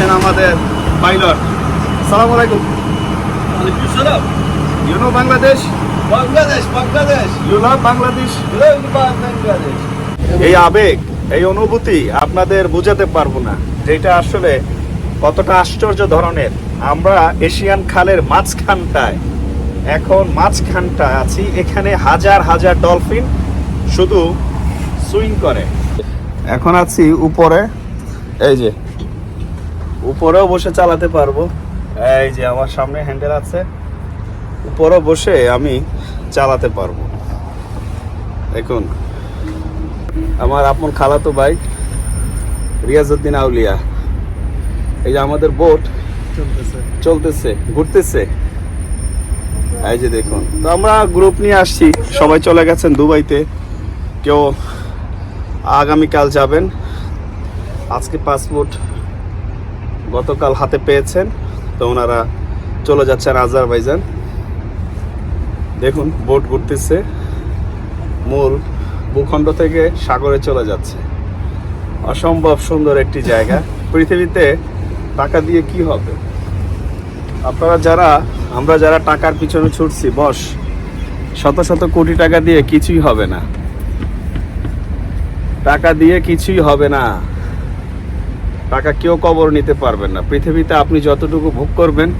আছেন আমাদের পাইলট। সালাম আলাইকুম। You know Bangladesh Bangladesh. Bangladesh you love Bangladesh Bangladesh এই আবেগ এই অনুভূতি আপনাদের বোঝাতে পারব না। যেটা আসলে কতটা আশ্চর্য ধরনের। আমরা এশিয়ান খালের মাঝখানটায় এখন মাঝখানটায় আছি। এখানে হাজার হাজার ডলফিন শুধু সুইং করে। এখন আছি উপরে। এই যে উপরেও বসে চালাতে পারব। এই যে আমার সামনে হ্যান্ডেল আছে। উপরেও বসে আমি চালাতে পারব। দেখুন আমার আপন খালাতো ভাই রিয়াজউদ্দিন আউলিয়া। এই যে আমাদের বোট চলতেছে। ঘুরতেছে। এই যে দেখুন তো আমরা গ্রুপ নিয়ে আসছি। সবাই চলে গেছেন দুবাইতে। কেউ আগামীকাল যাবেন। আজকে পাসপোর্ট গতকাল হাতে পেয়েছেন, তো ওনারা চলে যাচ্ছেন আজারবাইজান। দেখুন, বোট ঘুরতেছে। মূল ভূখণ্ড থেকে সাগরে চলে যাচ্ছে। অসম্ভব সুন্দর একটি জায়গা। পৃথিবীতে টাকা দিয়ে কি হবে? আপনারা যারা, আমরা যারা টাকার পিছনে ছুটছি, বস, শত শত কোটি টাকা দিয়ে কিছুই হবে না। টাকা দিয়ে কিছুই হবে না। টাকা কেউ কবর নিতে পারবেন না। পৃথিবীতে আপনি যতটুকু ভোগ করবেন,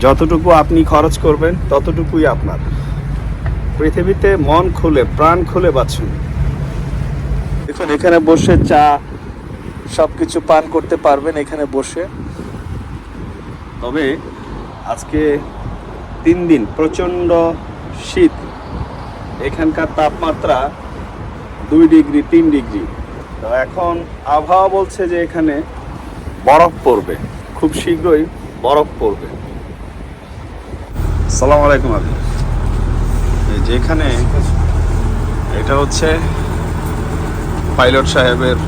যতটুকু আপনি খরচ করবেন, ততটুকুই আপনার। পৃথিবীতে মন খুলে, প্রাণ খুলে বাঁচুন। দেখুন, এখানে বসে চা সব কিছু পান করতে পারবেন এখানে বসে। তবে আজকে তিন দিন, প্রচণ্ড শীত। এখানকার তাপমাত্রা দুই ডিগ্রি, তিন ডিগ্রি। তো এখন আবহাওয়া বলছে যে এখানে বরফ পড়বে। খুব শীঘ্রই বরফ পড়বে। সালাম আলাইকুম আপনি। যেখানে এটা হচ্ছে পাইলট সাহেবের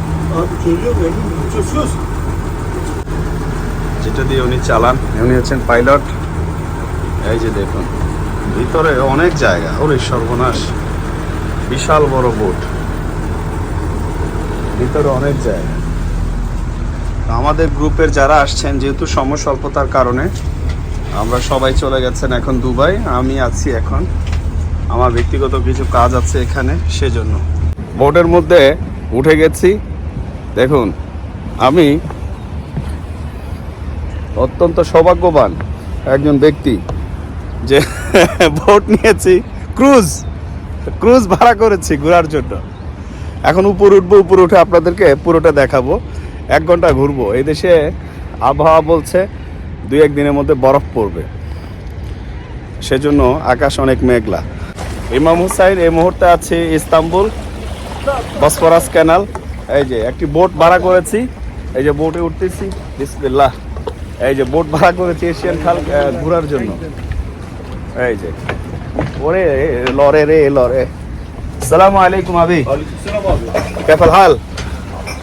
যেটা দিয়ে উনি চালান। উনি হচ্ছেন পাইলট। এই যে দেখুন, ভিতরে অনেক জায়গা। ওরে সর্বনাশ। বিশাল বড় বোট। ভিতরে অনেক জায়গা। আমাদের গ্রুপের যারা আসছেন, যেহেতু সময় স্বল্পতার কারণে, আমরা সবাই চলে গেছেন এখন দুবাই, আমি আছি এখন। আমার ব্যক্তিগত কিছু কাজ আছে এখানে, সেজন্য। বোটের মধ্যে উঠে গেছি। দেখুন, আমি অত্যন্ত সৌভাগ্যবান একজন ব্যক্তি যে বোট নিয়েছি, ক্রুজ ক্রুজ ভাড়া করেছি ঘোরার জন্য। এখন উপর উঠবো, উপর উঠে আপনাদেরকে পুরোটা দেখাবো। এক ঘণ্টা ঘুরবো। এই দেশে আবহাওয়া বলছে দুই এক দিনের মধ্যে বরফ পড়বে। সেজন্য আকাশ অনেক মেঘলা। ইমাম হুসাইন এই মুহূর্তে আছে ইস্তাম্বুল বসফরাস ক্যানাল। এই যে একটি বোট ভাড়া করেছি। এই যে বোটে উঠতেছি। বিসমিল্লাহ। এই যে বোট ভাড়া করেছি এশিয়ান খাল ঘোরার জন্য। এই যে। ওরে লরে রে লরে। সালামু আলাইকুম আবি। Aleykümselam abi. কেফাল হাল?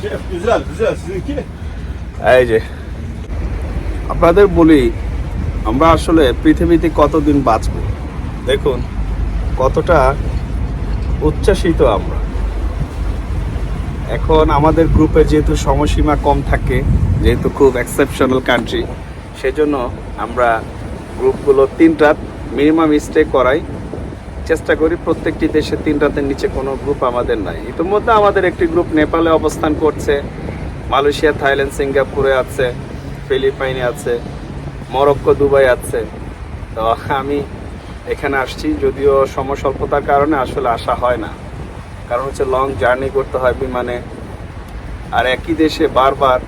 Şef güzel güzel sizinki. এই যে। আপনাদের বলি আমরা আসলে পৃথিবীতে কতদিন বাঁচব? দেখুন কতটা উচ্ছ্বাসিত আমরা। এখন আমাদের গ্রুপে যেহেতু সময়সীমা কম থাকে যেহেতু খুব এক্সেপশনাল কান্ট্রি সেজন্য আমরা গ্রুপগুলো তিন রাত মিনিমাম স্টে করাই। চেষ্টা করি প্রত্যেকটি দেশে তিন রাতের নিচে কোনো গ্রুপ আমাদের নাই। ইতিমধ্যে আমাদের একটি গ্রুপ নেপালে অবস্থান করছে, মালয়েশিয়া, থাইল্যান্ড, সিঙ্গাপুরে আছে, ফিলিপাইনে আছে, মরক্কো, দুবাই আছে। তো আমি এখানে আসছি, যদিও সময় স্বল্পতার কারণে আসলে আসা হয় না। কারণ হচ্ছে লং জার্নি করতে হয় বিমানে। আর একই দেশে বারবার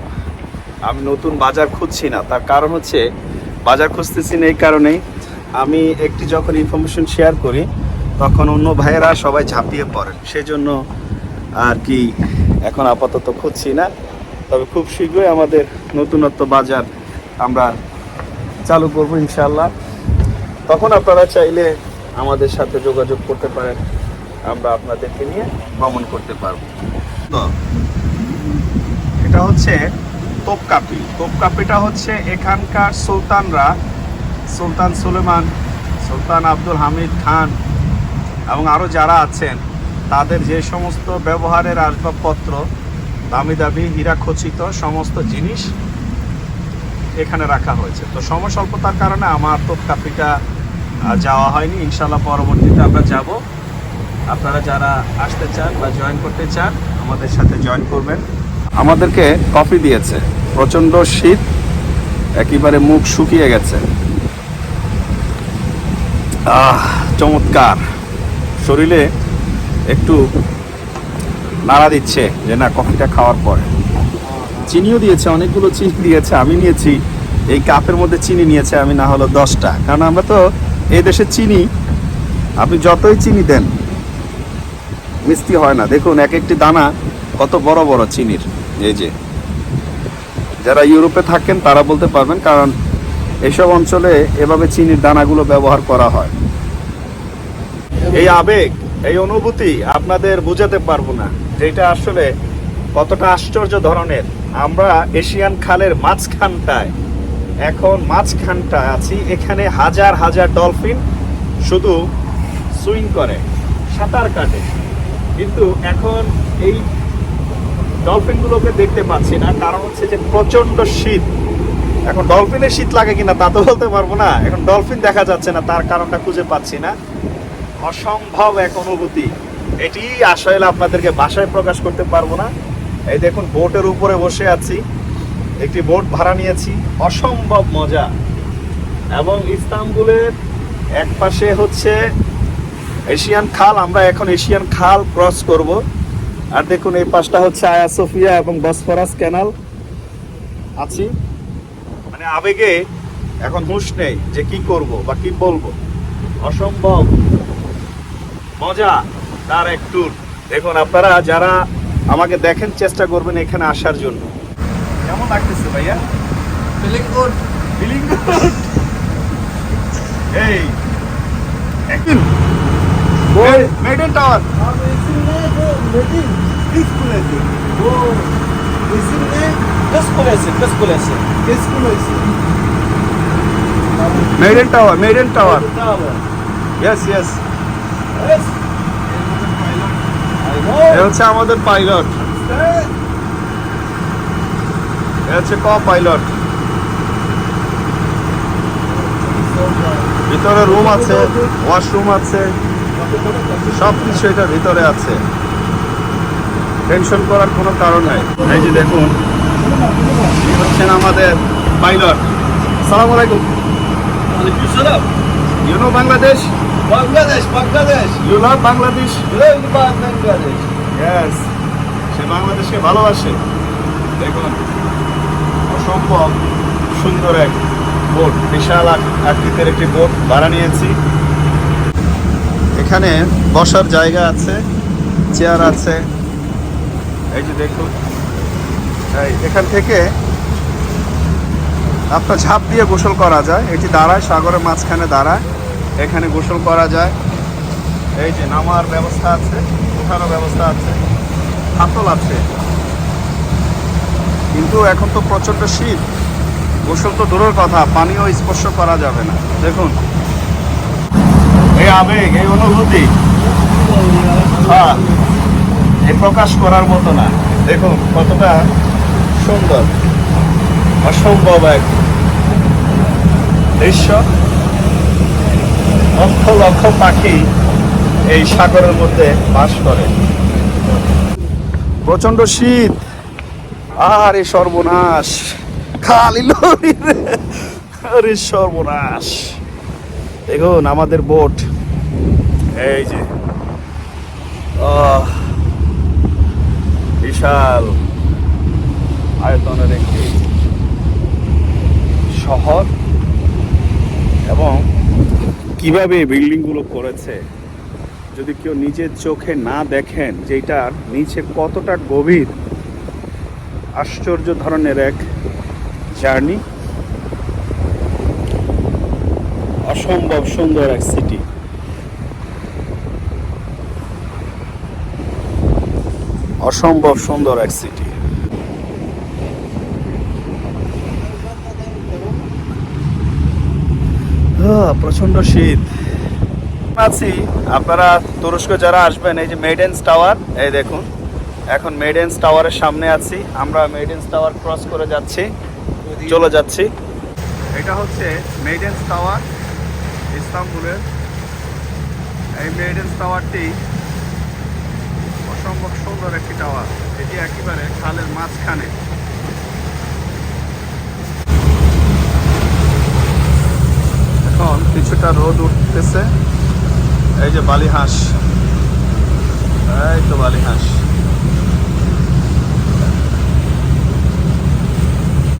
আমি নতুন বাজার খুঁজছি না। তার কারণ হচ্ছে বাজার খুঁজতেছি না এই কারণেই। আমি একটি যখন ইনফরমেশন শেয়ার করি তখন অন্য ভাইয়েরা সবাই ঝাঁপিয়ে পড়েন। সেজন্য আর কি এখন আপাতত খুঁজছি না। তবে খুব শীঘ্রই আমাদের নতুনত্ব বাজার আমরা চালু করব ইনশাল্লাহ তখন আপনারা চাইলে আমাদের সাথে যোগাযোগ করতে পারেন। আমরা আপনাদেরকে নিয়ে ভ্রমণ করতে পারব। তো এটা হচ্ছে তোপকাপি। তোপকাপিটা হচ্ছে এখানকার সুলতানরা, সুলতান সুলেমান, সুলতান আব্দুল হামিদ খান এবং আরও যারা আছেন, তাদের যে সমস্ত ব্যবহারের আসবাবপত্র, দামি দামি হীরা খচিত সমস্ত জিনিস এখানে রাখা হয়েছে। তো সময় স্বল্পতার কারণে আমার তো কাপিটা যাওয়া হয়নি। ইনশাল্লাহ পরবর্তীতে আমরা যাব। আপনারা যারা আসতে চান বা জয়েন করতে চান, আমাদের সাথে জয়েন করবেন। আমাদেরকে কফি দিয়েছে। প্রচণ্ড শীত, একেবারে মুখ শুকিয়ে গেছে। আহ, চমৎকার। শরীরে একটু নাড়া দিচ্ছে যে না কফিটা খাওয়ার পরে। চিনিও দিয়েছে, অনেকগুলো চিনি দিয়েছে, আমি নিয়েছি। এই কাপের মধ্যে চিনি নিয়েছে, আমি না হলো দশটা। কারণ আমরা তো এই দেশে চিনি, আপনি যতই চিনি দেন, মিষ্টি হয় না। দেখুন, এক একটি দানা কত বড় বড় চিনির। এই যে, যারা ইউরোপে থাকেন, তারা বলতে পারবেন, কারণ এইসব অঞ্চলে এভাবে চিনির দানাগুলো ব্যবহার করা হয়। এই আবেগ, এই অনুভূতি আপনাদের বোঝাতে পারব না। যেটা আসলে কতটা আশ্চর্য ধরনের। আমরা এশিয়ান খালের মাঝখানটায়, এখন মাঝখানটায় আছি। এখানে হাজার হাজার ডলফিন শুধু সুইং করে, সাঁতার কাটে। কিন্তু এখন এই ডলফিনগুলোকে দেখতে পাচ্ছি না। কারণ হচ্ছে যে প্রচণ্ড শীত। এখন ডলফিনের শীত লাগে কিনা তা তো বলতে পারব না। এখন ডলফিন দেখা যাচ্ছে না, তার কারণটা খুঁজে পাচ্ছি না। অসম্ভব এক অনুভূতি। এটি আসলে আপনাদেরকে বাসায় প্রকাশ করতে পারব না। এই দেখুন, বোটের উপরে বসে আছি। একটি বোট ভাড়া নিয়েছি। অসম্ভব মজা। এবং ইস্তাম্বুলের এক পাশে হচ্ছে এশিয়ান খাল। আমরা এখন এশিয়ান খাল ক্রস করব। আর দেখুন, এই পাশটা হচ্ছে আয়া সোফিয়া এবং বসফরাস ক্যানাল। আছি। মানে আবেগে এখন হুঁশ নেই যে কি করব বা কি বলব। অসম্ভব। মজা তার এক ট্যুর দেখুন আপনারা যারা আমাকে দেখেন চেষ্টা করবেন এখানে আসার জন্য। কেমন লাগতেছে ভাইয়া? ফিলিং গুড ফিলিং গুড এই একদিন Maiden Tower Maiden Tower Maiden Tower yes yes হচ্ছে আমাদের পাইলট। হচ্ছে ক পাইলট। ভিতরে রুম আছে ওয়াশরুম আছে সব কিছু এটা ভিতরে আছে। টেনশন করার কোনো কারণ নাই। এই যে দেখুন হচ্ছেন আমাদের পাইলট। সালাম আলাইকুম। YONO Bangladesh? Bangladesh Bangladesh. You Bangladesh Bangladesh? Love Bangladesh. Yes. সে বাংলাদেশকে ভালোবাসে দেখুন অসম্ভব সুন্দর এক বোট বিশাল আকৃতির একটি বোট ভাড়া নিয়েছি এখানে বসার জায়গা আছে চেয়ার আছে এই যে দেখুন এখান থেকে আপনার ঝাঁপ দিয়ে গোসল করা যায় এটি দাঁড়ায় সাগরের মাঝখানে দাঁড়ায় এখানে গোসল করা যায়। এই যে নামার ব্যবস্থা আছে ওঠানোর ব্যবস্থা আছে, হাতল আছে। কিন্তু এখন তো প্রচণ্ড শীত। গোসল তো দূরের কথা পানিও স্পর্শ করা যাবে না। দেখুন। এই আবেগ, এই অনুভূতি। হ্যাঁ এই প্রকাশ করার মতো না। দেখুন, কতটা সুন্দর, অসম্ভব এক দৃশ্য। লক্ষ লক্ষ পাখি এই সাগরের মধ্যে বাস করে। প্রচণ্ড শীত। আরে সর্বনাশ। খালি আরে সর্বনাশ। দেখুন, আমাদের বোট। এই যে। বিশাল আয়তনের একটি শহর এবং কীভাবে বিল্ডিংগুলো করেছে? যদি কেউ নিজের চোখে না দেখেন যে এটার নিচে কতটা গভীর, আশ্চর্য ধরনের এক জার্নি। অসম্ভব সুন্দর এক সিটি। অসম্ভব সুন্দর এক সিটি। প্রচণ্ড শীত। আছি। আপনারা তুরস্ক যারা আসবেন এই যে মেডেন্স টাওয়ার এই দেখুন। এখন মেডেন্স টাওয়ারের সামনে আছি। আমরা মেডেন্স টাওয়ার ক্রস করে যাচ্ছি। চলে যাচ্ছি। এটা হচ্ছে মেডেন্স টাওয়ার ইস্তাম্বুলের। এই মেডেন্স টাওয়ারটি অসম্ভব সুন্দর একটি টাওয়ার এটি একেবারে খালের মাঝখানে। এখন কিছুটা রোদ উঠতেছে। এই যে বালি হাঁস। এই তো বালি হাঁস।